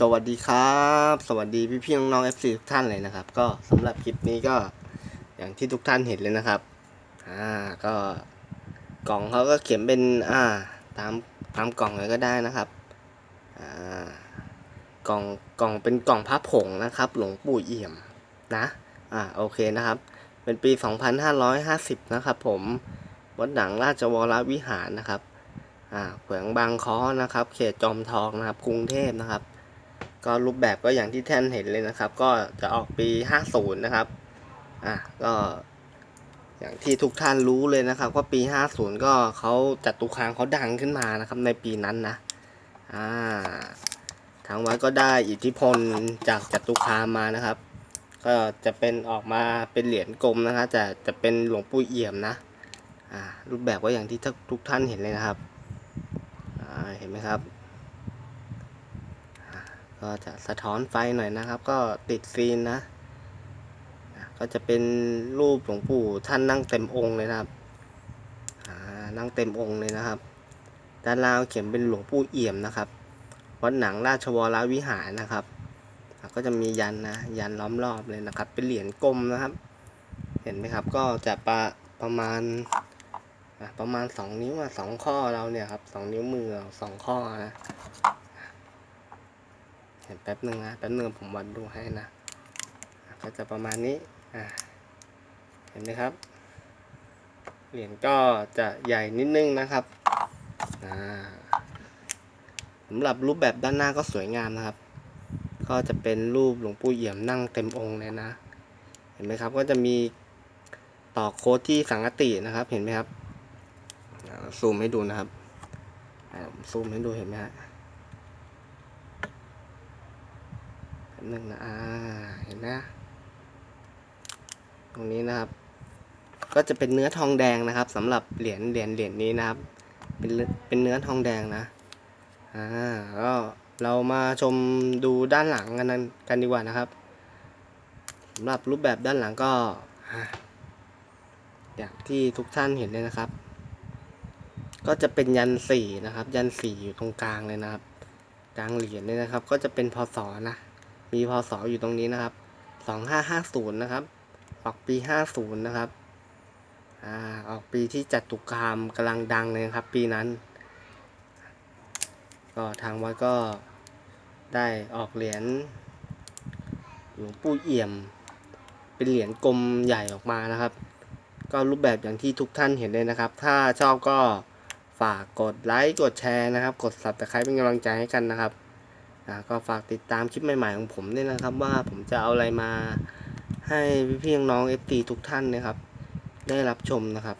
สวัสดีครับ สวัสดีพี่พี่ๆน้องๆ FC ทุกท่านเลยนะครับ ก็สำหรับคลิปนี้ก็อย่างที่ทุกท่านเห็นเลยนะครับอ่าก็กล่องเขาก็เขียนเป็นอ่าตามตามกล่องเลยก็ได้นะครับอ่ากล่องกล่องเป็นกล่องพระผงนะครับ หลวงปู่เอี่ยมนะอ่าโอเคนะครับ เป็นปี 2550 นะครับ ผมวัดหนังราชวรวิหารนะครับอ่าแขวงบางค้อนะครับ เขตจอมทองนะครับ กรุงเทพนะครับ ก็รูปแบบก็อย่างที่ท่านเห็นเลยนะครับ ก็จะออกปี 50 นะครับ อะก็อย่างที่ทุกท่านรู้เลยนะครับว่าปี 50 ก็เขาจัตุคามเขาดังขึ้นมานะครับในปีนั้นนะ อ่า ทางวัดก็ได้อิทธิพลจากจัตุคามมานะครับ ก็จะเป็นออกมาเป็นเหรียญกลมนะครับจะจะเป็นหลวงปู่เอี่ยมนะ อ่า รูปแบบก็อย่างที่ทุกท่านเห็นเลยนะครับ อ่า เห็นไหมครับ ก็จะสะท้อนไฟหน่อยนะครับ ก็ติดซีนนะก็จะเป็นรูปหลวงปู่ท่านนั่งเต็มองค์เลยนะครับนั่งเต็มองค์เลยนะครับ ด้านล่างเขียนเป็นหลวงปู่เอี่ยมนะครับ วัดหนังราชวรวิหารนะครับ ก็จะมียันนะ ยันล้อมรอบเลยนะครับ เป็นเหรียญกลมนะครับ เห็นไหมครับ ก็จะประประมาณประมาณสองนิ้วอะสองข้อเราเนี่ยครับสองนิ้วมือสองข้อนะ เห็นแป๊บหนึ่งนะแป๊บหนึ่งผมวัดดูให้นะ ก็จะประมาณนี้อ่าเห็นไหมครับ เหรียญก็จะใหญ่นิดนึงนะครับอ่าสำหรับรูปแบบด้านหน้าก็สวยงามนะครับ ก็จะเป็นรูปหลวงปู่เอี่ยมนั่งเต็มองค์เลยนะ เห็นไหมครับ ก็จะมีต่อโค้ดที่สังกตินะครับ เห็นไหมครับซูมให้ดูนะครับซูมให้ดูเห็นไหมฮะ แป๊บนึงนะอ่าเห็นนะตรงนี้นะครับ ก็จะเป็นเนื้อทองแดงนะครับสำหรับเหรียญเหรียญเหรียญนี้นะครับ เป็นเป็นเนื้อทองแดงนะอ่าก็เรามาชมดูด้านหลังกันกันดีกว่านะครับสำหรับรูปแบบด้านหลังก็อย่างที่ทุกท่านเห็นเลยนะครับ ก็จะเป็นยันสี่นะครับ ยันสี่อยู่ตรงกลางเลยนะครับ กลางเหรียญเนี่ยนะครับ ก็จะเป็นพศนะ มีพศอยู่ตรงนี้นะครับสองห้าห้าศูนย์นะครับ ออกปีห้าศูนย์นะครับอ่าออกปีที่จัตุคามกำลังดังเลยครับ ปีนั้น ก็ทางวัดก็ได้ออกเหรียญหลวงปู่เอี่ยม เป็นเหรียญกลมใหญ่ออกมานะครับ ก็รูปแบบอย่างที่ทุกท่านเห็นเลยนะครับ ถ้าชอบก็ฝากกดไลค์กดแชร์นะครับ กด subscribe เป็นกำลังใจให้กันนะครับ ก็ฝากติดตามคลิปใหม่ ๆ ของผมด้วยนะครับ ว่าผมจะเอาอะไรมาให้พี่ๆน้องๆ FT ทุกท่านนะครับ ได้รับชมนะครับ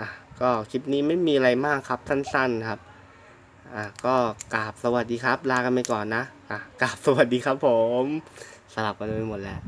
อะก็คลิปนี้ไม่มีอะไรมากครับสั้นๆครับอะก็กราบสวัสดีครับ ลากันไปก่อนนะอะกราบสวัสดีครับผมสลับกันไปหมดแล้ว